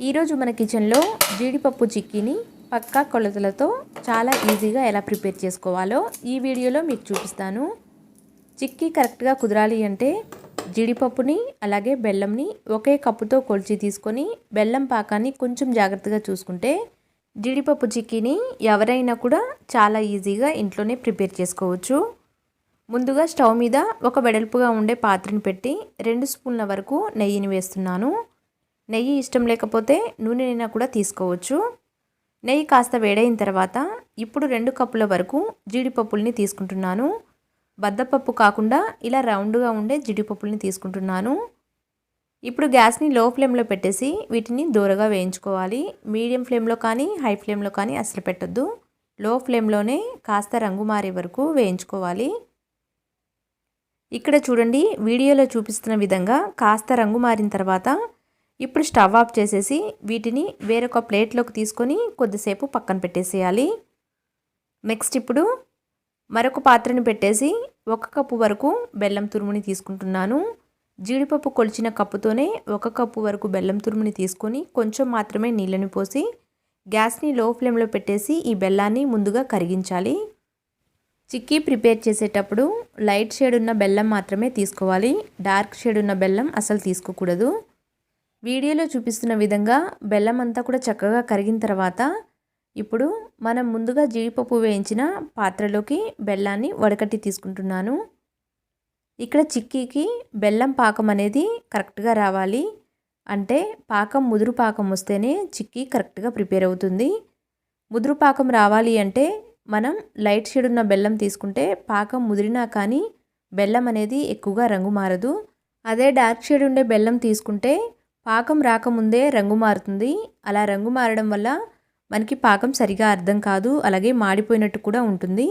ఈరోజు మన కిచెన్లో జీడిపప్పు చిక్కీని పక్కా కొలతలతో చాలా ఈజీగా ఎలా ప్రిపేర్ చేసుకోవాలో ఈ వీడియోలో మీకు చూపిస్తాను. చిక్కీ కరెక్ట్గా కుదరాలి అంటే జీడిపప్పుని అలాగే బెల్లంని ఒకే కప్పుతో కొలిచి తీసుకొని బెల్లం పాకాన్ని కొంచెం జాగ్రత్తగా చూసుకుంటే జీడిపప్పు చిక్కీని ఎవరైనా కూడా చాలా ఈజీగా ఇంట్లోనే ప్రిపేర్ చేసుకోవచ్చు. ముందుగా స్టవ్ మీద ఒక వెడల్పుగా ఉండే పాత్రను పెట్టి రెండు స్పూన్ల వరకు నెయ్యిని వేస్తున్నాను. నెయ్యి ఇష్టం లేకపోతే నూనెనైనా కూడా తీసుకోవచ్చు. నెయ్యి కాస్త వేడైన తర్వాత ఇప్పుడు రెండు కప్పుల వరకు జీడిపప్పుల్ని తీసుకుంటున్నాను. బద్దపప్పు కాకుండా ఇలా రౌండ్గా ఉండే జీడిపప్పుల్ని తీసుకుంటున్నాను. ఇప్పుడు గ్యాస్ని లో ఫ్లేమ్లో పెట్టేసి వీటిని దూరగా వేయించుకోవాలి. మీడియం ఫ్లేమ్లో కానీ హై ఫ్లేమ్లో కానీ అసలు పెట్టద్దు. లో ఫ్లేమ్లోనే కాస్త రంగు మారే వరకు వేయించుకోవాలి. ఇక్కడ చూడండి వీడియోలో చూపిస్తున్న విధంగా కాస్త రంగు మారిన తర్వాత ఇప్పుడు స్టవ్ ఆఫ్ చేసేసి వీటిని వేరొక ప్లేట్లోకి తీసుకొని కొద్దిసేపు పక్కన పెట్టేసేయాలి. నెక్స్ట్ ఇప్పుడు మరొక పాత్రని పెట్టేసి ఒక కప్పు వరకు బెల్లం తురుముని తీసుకుంటున్నాను. జీడిపప్పు కొలిచిన కప్పుతోనే ఒక కప్పు వరకు బెల్లం తురుముని తీసుకొని కొంచెం మాత్రమే నీళ్ళని పోసి గ్యాస్ని లో ఫ్లేమ్లో పెట్టేసి ఈ బెల్లాన్ని ముందుగా కరిగించాలి. చిక్కీ ప్రిపేర్ చేసేటప్పుడు లైట్ షేడ్ ఉన్న బెల్లం మాత్రమే తీసుకోవాలి. డార్క్ షేడ్ ఉన్న బెల్లం అసలు తీసుకోకూడదు. వీడియోలో చూపిస్తున్న విధంగా బెల్లం అంతా కూడా చక్కగా కరిగిన తర్వాత ఇప్పుడు మనం ముందుగా జీడిపప్పు వేయించిన పాత్రలోకి బెల్లాన్ని వడకట్టి తీసుకుంటున్నాను. ఇక్కడ చిక్కీకి బెల్లం పాకం అనేది కరెక్ట్గా రావాలి. అంటే పాకం ముదురు పాకం వస్తేనే చిక్కీ కరెక్ట్గా ప్రిపేర్ అవుతుంది. ముదురు పాకం రావాలి అంటే మనం లైట్ షేడ్ ఉన్న బెల్లం తీసుకుంటే పాకం ముదిరినా కానీ బెల్లం అనేది ఎక్కువగా రంగు మారదు. అదే డార్క్ షేడ్ ఉండే బెల్లం తీసుకుంటే పాకం రాకముందే రంగు మారుతుంది. అలా రంగు మారడం వల్ల మనకి పాకం సరిగా అర్థం కాదు. అలాగే మాడిపోయినట్టు కూడా ఉంటుంది.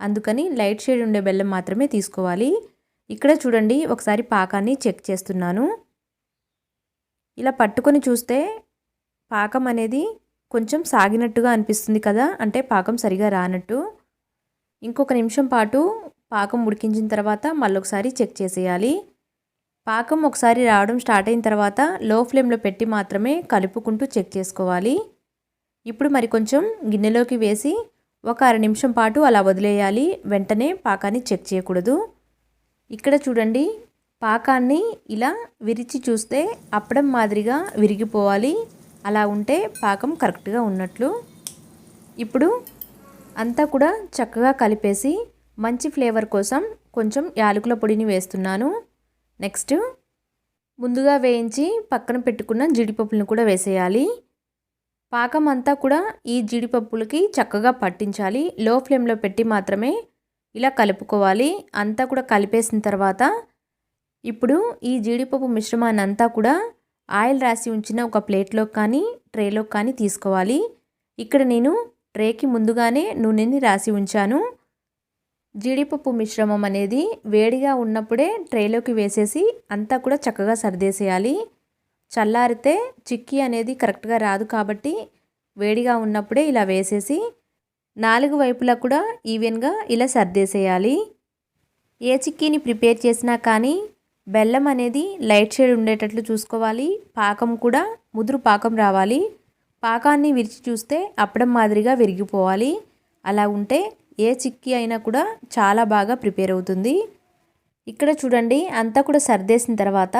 అందుకని లైట్ షేడ్ ఉండే బెల్లం మాత్రమే తీసుకోవాలి. ఇక్కడ చూడండి ఒకసారి పాకాన్ని చెక్ చేస్తున్నాను. ఇలా పట్టుకొని చూస్తే పాకం అనేది కొంచెం సాగినట్టుగా అనిపిస్తుంది కదా? అంటే పాకం సరిగా రానట్టు. ఇంకొక నిమిషం పాటు పాకం ఉడికించిన తర్వాత మళ్ళొకసారి చెక్ చేసేయాలి. పాకం ఒకసారి రావడం స్టార్ట్ అయిన తర్వాత లో ఫ్లేమ్లో పెట్టి మాత్రమే కలుపుకుంటూ చెక్ చేసుకోవాలి. ఇప్పుడు మరి కొంచెం గిన్నెలోకి వేసి ఒక అర నిమిషం పాటు అలా వదిలేయాలి. వెంటనే పాకాన్ని చెక్ చేయకూడదు. ఇక్కడ చూడండి పాకాన్ని ఇలా విరిచి చూస్తే అప్పడం మాదిరిగా విరిగిపోవాలి. అలా ఉంటే పాకం కరెక్ట్గా ఉన్నట్లు. ఇప్పుడు అంతా కూడా చక్కగా కలిపేసి మంచి ఫ్లేవర్ కోసం కొంచెం యాలకుల పొడిని వేస్తున్నాను. నెక్స్ట్ ముందుగా వేయించి పక్కన పెట్టుకున్న జీడిపప్పులను కూడా వేసేయాలి. పాకం అంతా కూడా ఈ జీడిపప్పులకి చక్కగా పట్టించాలి. లో ఫ్లేమ్లో పెట్టి మాత్రమే ఇలా కలుపుకోవాలి. అంతా కూడా కలిపేసిన తర్వాత ఇప్పుడు ఈ జీడిపప్పు మిశ్రమాన్ని అంతా కూడా ఆయిల్ రాసి ఉంచిన ఒక ప్లేట్లో కానీ ట్రేలో కానీ తీసుకోవాలి. ఇక్కడ నేను ట్రేకి ముందుగానే నూనెని రాసి ఉంచాను. జీడిపప్పు మిశ్రమం అనేది వేడిగా ఉన్నప్పుడే ట్రేలోకి వేసేసి అంతా కూడా చక్కగా సర్దేసేయాలి. చల్లారితే చిక్కీ అనేది కరెక్ట్గా రాదు కాబట్టి వేడిగా ఉన్నప్పుడే ఇలా వేసేసి నాలుగు వైపులా కూడా ఈవెన్గా ఇలా సర్దేసేయాలి. ఏ చిక్కీని ప్రిపేర్ చేసినా కానీ బెల్లం అనేది లైట్ షేడ్ ఉండేటట్లు చూసుకోవాలి. పాకం కూడా ముదురు పాకం రావాలి. పాకాన్ని విరిచి చూస్తే అప్పడం మాదిరిగా విరిగిపోవాలి. అలా ఉంటే ఏ చిక్కీ అయినా కూడా చాలా బాగా ప్రిపేర్ అవుతుంది. ఇక్కడ చూడండి అంతా కూడా సర్దేసిన తర్వాత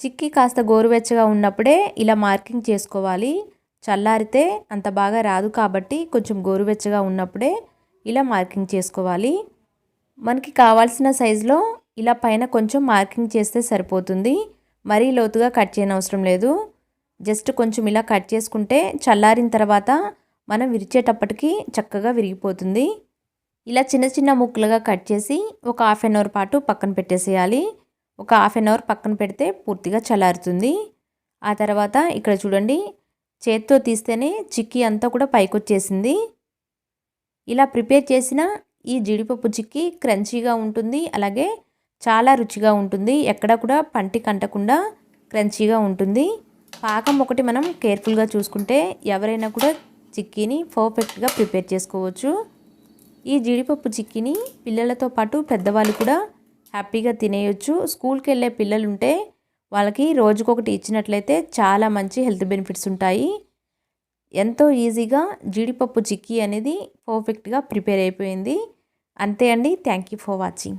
చిక్కీ కాస్త గోరువెచ్చగా ఉన్నప్పుడే ఇలా మార్కింగ్ చేసుకోవాలి. చల్లారితే అంత బాగా రాదు కాబట్టి కొంచెం గోరువెచ్చగా ఉన్నప్పుడే ఇలా మార్కింగ్ చేసుకోవాలి. మనకి కావాల్సిన సైజులో ఇలా పైన కొంచెం మార్కింగ్ చేస్తే సరిపోతుంది. మరీ లోతుగా కట్ చేయనవసరం లేదు. జస్ట్ కొంచెం ఇలా కట్ చేసుకుంటే చల్లారిన తర్వాత మనం విరిచేటప్పటికి చక్కగా విరిగిపోతుంది. ఇలా చిన్న చిన్న ముక్కలుగా కట్ చేసి ఒక హాఫ్ అన్ అవర్ పాటు పక్కన పెట్టేసేయాలి. ఒక హాఫ్ అన్ అవర్ పక్కన పెడితే పూర్తిగా చల్లారుతుంది. ఆ తర్వాత ఇక్కడ చూడండి చేత్తో తీస్తేనే చిక్కీ అంతా కూడా పైకొచ్చేసింది. ఇలా ప్రిపేర్ చేసిన ఈ జీడిపప్పు చిక్కీ క్రంచీగా ఉంటుంది అలాగే చాలా రుచిగా ఉంటుంది. ఎక్కడ కూడా పంటి కంటకుండా క్రంచీగా ఉంటుంది. పాకం ఒకటి మనం కేర్ఫుల్గా చూసుకుంటే ఎవరైనా కూడా చిక్కీని పర్ఫెక్ట్గా ప్రిపేర్ చేసుకోవచ్చు. ఈ జీడిపప్పు చిక్కీని పిల్లలతో పాటు పెద్దవాళ్ళు కూడా హ్యాపీగా తినేయొచ్చు. స్కూల్కి వెళ్ళే పిల్లలు ఉంటే వాళ్ళకి రోజుకొకటి ఇచ్చినట్లయితే చాలా మంచి హెల్త్ బెనిఫిట్స్ ఉంటాయి. ఎంతో ఈజీగా జీడిపప్పు చిక్కీ అనేది పర్ఫెక్ట్గా ప్రిపేర్ అయిపోయింది. అంతే అండి. Thank you for watching.